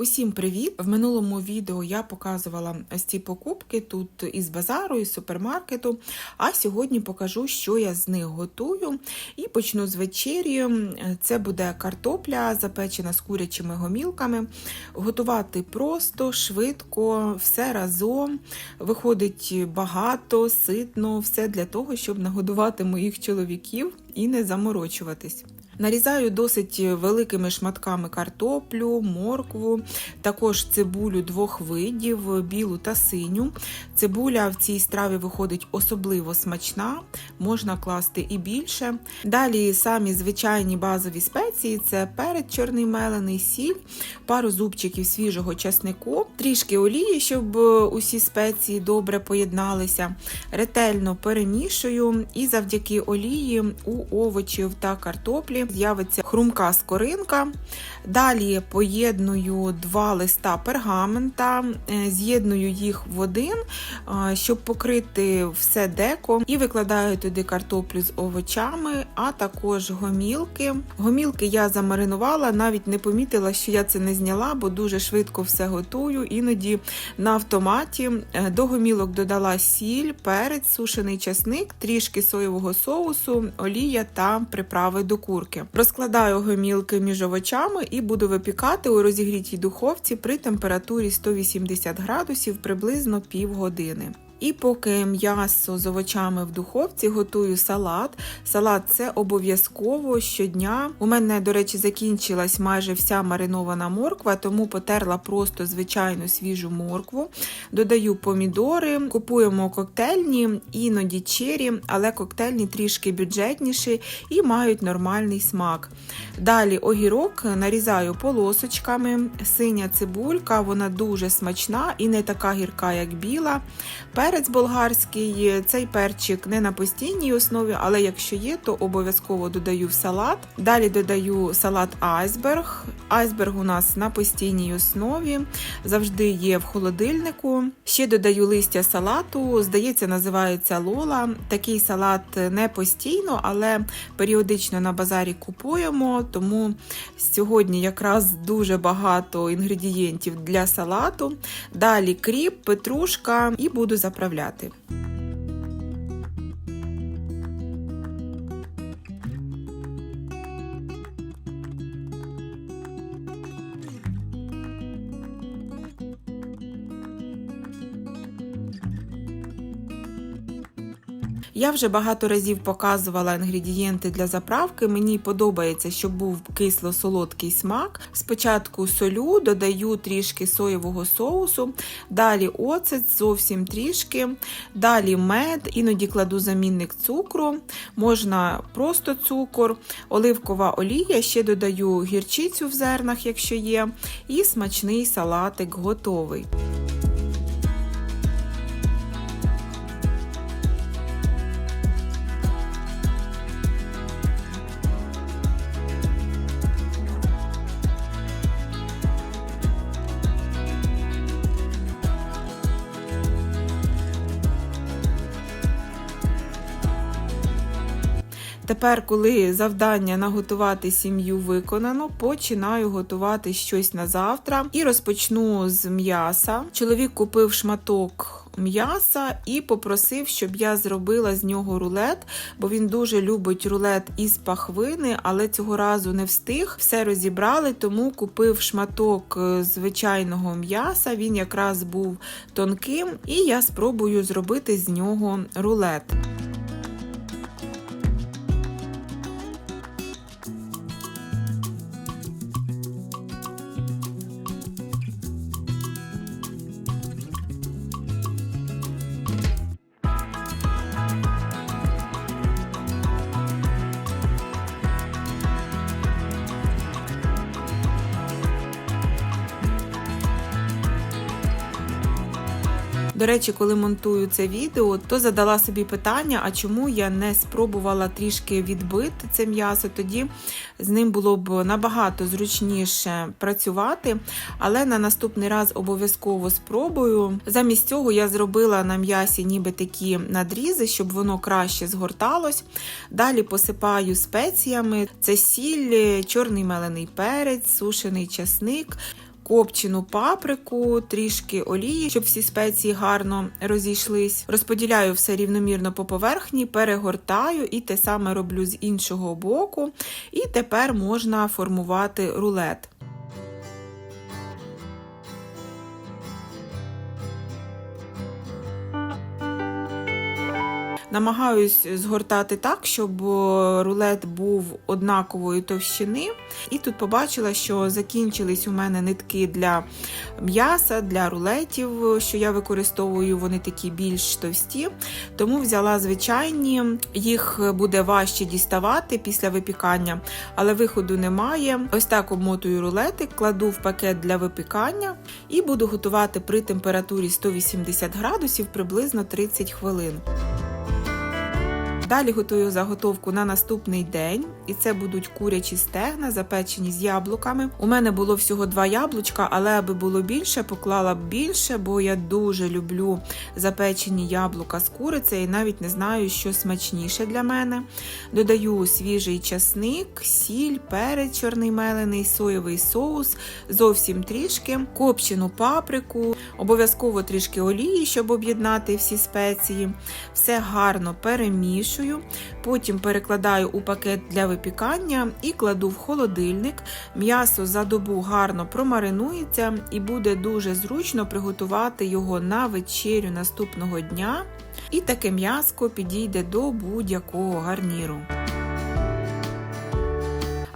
Усім привіт! В минулому відео я показувала ось ці покупки тут із базару, із супермаркету. А сьогодні покажу, що я з них готую. І почну з вечері. Це буде картопля, запечена з курячими гомілками. Готувати просто, швидко, все разом. Виходить багато, ситно, все для того, щоб нагодувати моїх чоловіків і не заморочуватись. Нарізаю досить великими шматками картоплю, моркву, також цибулю двох видів, білу та синю. Цибуля в цій страві виходить особливо смачна, можна класти і більше. Далі самі звичайні базові спеції це перець чорний мелений, сіль, пару зубчиків свіжого часнику, трішки олії, щоб усі спеції добре поєдналися. Ретельно перемішую і завдяки олії у овочів та картоплі з'явиться хрумка скоринка. Далі поєдную два листа пергамента, е, з'єдную їх в один, е, щоб покрити все деко, і викладаю туди картоплю з овочами, а також гомілки. Гомілки я замаринувала, навіть не помітила, що я це не зняла, бо дуже швидко все готую. Іноді на автоматі Е, до гомілок додала сіль, перець, сушений часник, трішки соєвого соусу, олія та приправи до курки. Розкладаю гомілки між овочами і буду випікати у розігрітій духовці при температурі 180 градусів приблизно півгодини. І поки м'ясо з овочами в духовці готую салат. Салат це обов'язково щодня. У мене, до речі, закінчилась майже вся маринована морква, тому потерла просто звичайну свіжу моркву. Додаю помідори, купуємо коктейльні, іноді чері, але коктейльні трішки бюджетніші і мають нормальний смак. Далі огірок нарізаю полосочками, синя цибулька, вона дуже смачна і не така гірка, як біла. Перець болгарський, цей перчик не на постійній основі, але якщо є, то обов'язково додаю в салат. Далі додаю салат айсберг. Айсберг у нас на постійній основі, завжди є в холодильнику. Ще додаю листя салату, здається, називається лола. Такий салат не постійно, але періодично на базарі купуємо, тому сьогодні якраз дуже багато інгредієнтів для салату. Далі кріп, петрушка і буду заправляти відправляти. Я вже багато разів показувала інгредієнти для заправки. Мені подобається, щоб був кисло-солодкий смак. Спочатку солю, додаю трішки соєвого соусу, далі оцет, зовсім трішки, далі мед, іноді кладу замінник цукру, можна просто цукор, оливкова олія, ще додаю гірчицю в зернах, якщо є, і смачний салатик готовий. Тепер, коли завдання наготувати сім'ю виконано, починаю готувати щось на завтра і розпочну з м'яса. Чоловік купив шматок м'яса і попросив, щоб я зробила з нього рулет, бо він дуже любить рулет із пахвини, але цього разу не встиг. Все розібрали, тому купив шматок е, звичайного м'яса. Він якраз був тонким, і я спробую зробити з нього рулет. До речі, коли монтую це відео, то задала собі питання, а чому я не спробувала трішки відбити це м'ясо, тоді з ним було б набагато зручніше працювати. Але на наступний раз обов'язково спробую. Замість цього я зробила на м'ясі ніби такі надрізи, щоб воно краще згорталось. Далі посипаю спеціями: це сіль, чорний мелений перець, сушений часник копчену паприку, трішки олії, щоб всі спеції гарно розійшлись. Розподіляю все рівномірно по поверхні, перегортаю і те саме роблю з іншого боку. І тепер можна формувати рулет. Намагаюсь згортати так, щоб рулет був однакової товщини. І тут побачила, що закінчились у мене нитки для м'яса, для рулетів, що я використовую, вони такі більш товсті. Тому взяла звичайні, їх буде важче діставати після випікання, але виходу немає. Ось так обмотую рулетик, кладу в пакет для випікання і буду готувати при температурі 180 градусів приблизно 30 хвилин. Далі готую заготовку на наступний день, і це будуть курячі стегна, запечені з яблуками. У мене було всього два яблучка, але аби було більше, поклала б більше, бо я дуже люблю запечені яблука з курицею і навіть не знаю, що смачніше для мене. Додаю свіжий часник, сіль, перець чорний мелений, соєвий соус, зовсім трішки, копчену паприку, обов'язково трішки олії, щоб об'єднати всі спеції. Все гарно перемішую потім перекладаю у пакет для випікання і кладу в холодильник. М'ясо за добу гарно промаринується і буде дуже зручно приготувати його на вечерю наступного дня. І таке м'яско підійде до будь-якого гарніру.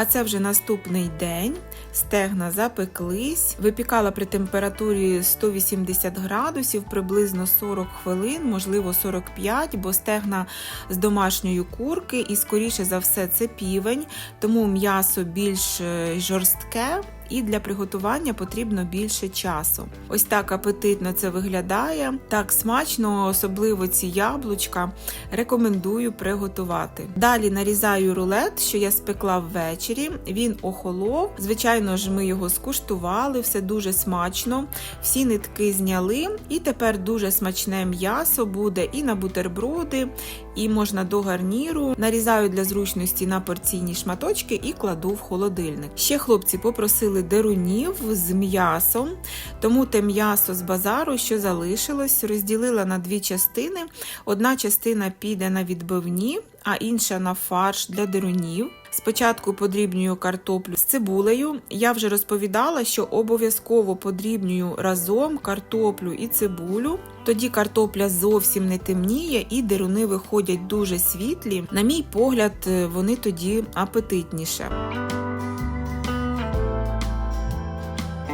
А це вже наступний день. Стегна запеклись, випікала при температурі 180 градусів приблизно 40 хвилин, можливо 45, бо стегна з домашньої курки, і, скоріше за все, це півень, тому м'ясо більш е, жорстке і для приготування потрібно більше часу. Ось так апетитно це виглядає. Так смачно, особливо ці яблучка. Рекомендую приготувати. Далі нарізаю рулет, що я спекла ввечері. Він охолов. Звичайно ж, ми його скуштували, все дуже смачно. Всі нитки зняли, і тепер дуже смачне м'ясо буде і на бутерброди, і можна до гарніру. Нарізаю для зручності на порційні шматочки і кладу в холодильник. Ще хлопці попросили дерунів з м'ясом, тому те м'ясо з базару, що залишилось, розділила на дві частини. Одна частина піде на відбивні, а інша на фарш для дерунів. Спочатку подрібнюю картоплю з цибулею. Я вже розповідала, що обов'язково подрібнюю разом картоплю і цибулю. Тоді картопля зовсім не темніє і деруни виходять дуже світлі. На мій погляд, вони тоді апетитніше.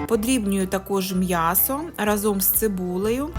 Подрібнюю також м'ясо разом з цибулею.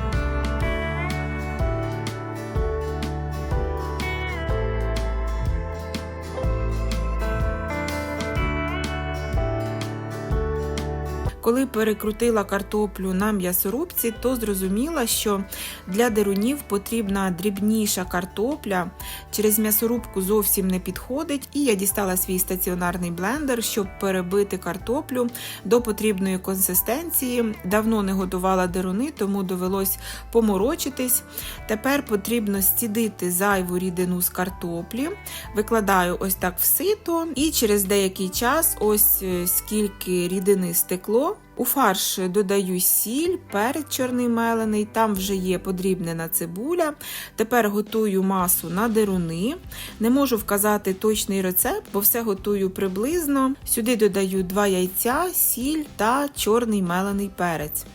Коли перекрутила картоплю на м'ясорубці, то зрозуміла, що для дерунів потрібна дрібніша картопля, через м'ясорубку зовсім не підходить, і я дістала свій стаціонарний блендер, щоб перебити картоплю до потрібної консистенції. Давно не готувала деруни, тому довелось поморочитись. Тепер потрібно стідити зайву рідину з картоплі, викладаю ось так в сито, і через деякий час, ось е, скільки рідини стекло. У фарш додаю сіль, перець чорний мелений, там вже є подрібнена цибуля. Тепер готую масу на деруни. Не можу вказати точний рецепт, бо все готую приблизно. Сюди додаю 2 яйця, сіль та чорний мелений перець.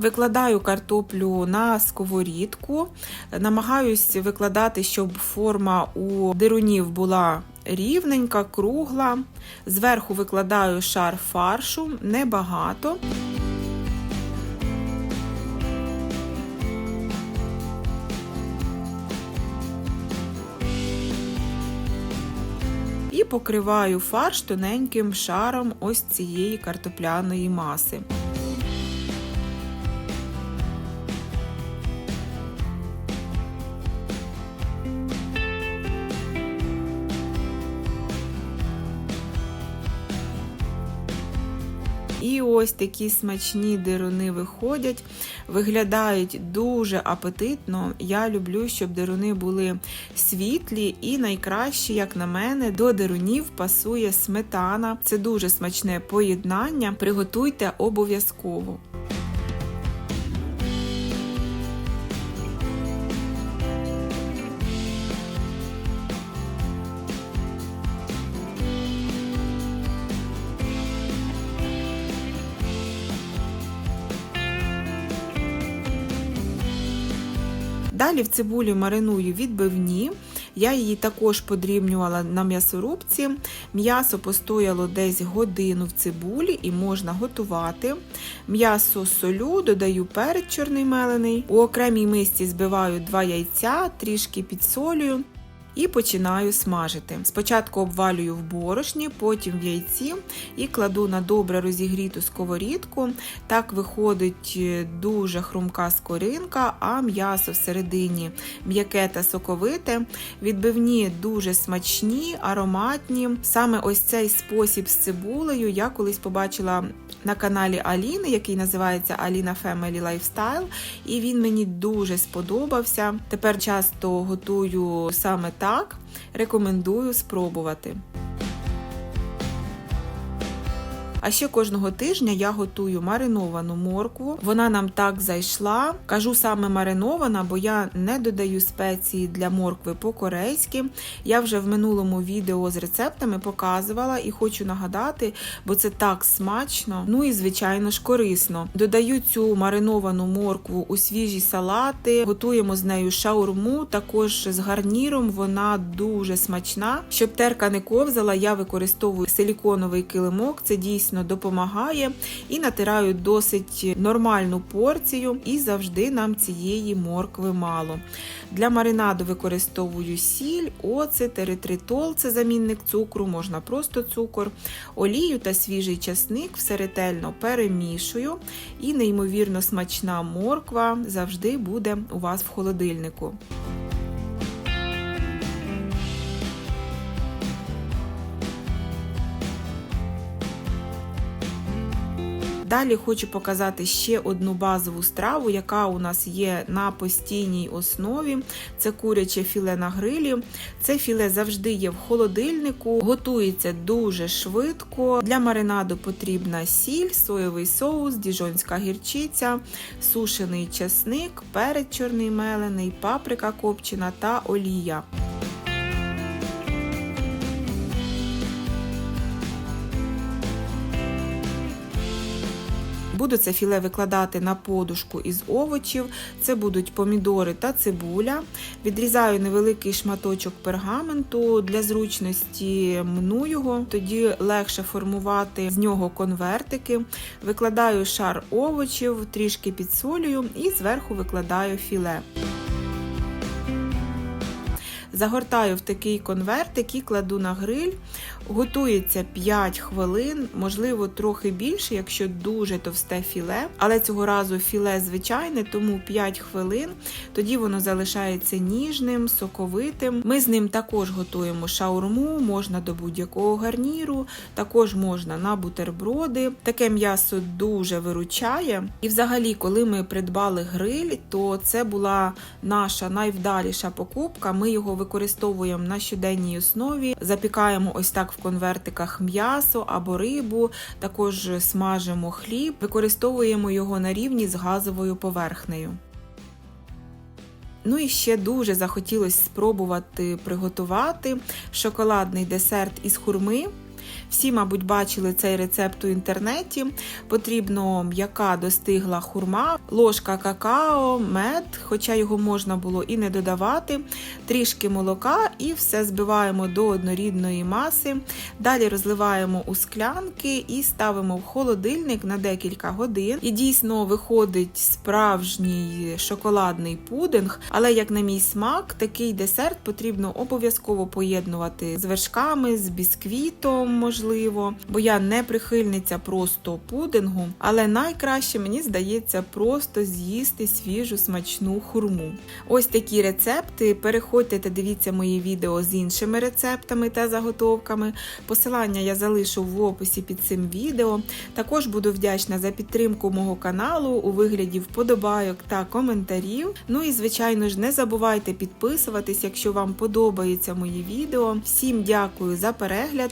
Викладаю картоплю на сковорідку, намагаюсь викладати, щоб форма у дирунів була рівненька, кругла. Зверху викладаю шар фаршу, небагато. І покриваю фарш тоненьким шаром ось цієї картопляної маси. Ось такі смачні деруни виходять, виглядають дуже апетитно. Я люблю, щоб деруни були світлі, і найкраще, як на мене, до дерунів пасує сметана. Це дуже смачне поєднання. Приготуйте обов'язково. Далі в цибулі мариную відбивні. Я її також подрібнювала на м'ясорубці. М'ясо постояло десь годину в цибулі і можна готувати. М'ясо солю, додаю перець чорний мелений. У окремій мисці збиваю два яйця, трішки підсолюю. І починаю смажити. Спочатку обвалюю в борошні, потім в яйці і кладу на добре розігріту сковорідку. Так виходить дуже хрумка скоринка, а м'ясо всередині м'яке та соковите. Відбивні дуже смачні, ароматні. Саме ось цей спосіб з цибулею я колись побачила на каналі Аліни, який називається Alina Family Lifestyle, і він мені дуже сподобався. Тепер часто готую саме так. Рекомендую спробувати. А ще кожного тижня я готую мариновану моркву. Вона нам так зайшла. Кажу саме маринована, бо я не додаю спеції для моркви по-корейськи. Я вже в минулому відео з рецептами показувала і хочу нагадати, бо це так смачно, ну і, звичайно ж, корисно. Додаю цю мариновану моркву у свіжі салати, готуємо з нею шаурму, також з гарніром. Вона дуже смачна. Щоб терка не ковзала, я використовую силіконовий килимок. Це дійсно дійсно допомагає і натираю досить нормальну порцію, і завжди нам цієї моркви мало. Для маринаду використовую сіль, оцет, еритритол, це замінник цукру, можна просто цукор, олію та свіжий часник все ретельно перемішую, і неймовірно смачна морква завжди буде у вас в холодильнику. Далі хочу показати ще одну базову страву, яка у нас є на постійній основі. Це куряче філе на грилі. Це філе завжди є в холодильнику, готується дуже швидко. Для маринаду потрібна сіль, соєвий соус, діжонська гірчиця, сушений чесник, перець чорний мелений, паприка копчена та олія. Буду це філе викладати на подушку із овочів. Це будуть помідори та цибуля. Відрізаю невеликий шматочок пергаменту для зручності мну його, тоді легше формувати з нього конвертики. Викладаю шар овочів, трішки підсолюю і зверху викладаю філе. Загортаю в такий конвертик і кладу на гриль. Готується 5 хвилин, можливо, трохи більше, якщо дуже товсте філе. Але цього разу філе звичайне, тому 5 хвилин. Тоді воно залишається ніжним, соковитим. Ми з ним також готуємо шаурму, можна до будь-якого гарніру, також можна на бутерброди. Таке м'ясо дуже виручає. І взагалі, коли ми придбали гриль, то це була наша найвдаліша покупка. Ми його використовуємо на щоденній основі, запікаємо ось так в конвертиках м'ясо або рибу, також смажимо хліб, використовуємо його на рівні з газовою поверхнею. Ну і ще дуже захотілося спробувати приготувати шоколадний десерт із хурми. Всі, мабуть, бачили цей рецепт у інтернеті. Потрібно м'яка достигла хурма, ложка какао, мед, хоча його можна було і не додавати, трішки молока і все збиваємо до однорідної маси. Далі розливаємо у склянки і ставимо в холодильник на декілька годин. І дійсно виходить справжній шоколадний пудинг, але, як на мій смак, такий десерт потрібно обов'язково поєднувати з вершками, з бісквітом пудингом, можливо, бо я не прихильниця просто пудингу, але найкраще мені здається просто з'їсти свіжу смачну хурму. Ось такі рецепти. Переходьте та дивіться мої відео з іншими рецептами та заготовками. Посилання я залишу в описі під цим відео. Також буду вдячна за підтримку мого каналу у вигляді вподобайок та коментарів. Ну і звичайно ж, не забувайте підписуватись, якщо вам подобаються мої відео. Всім дякую за перегляд.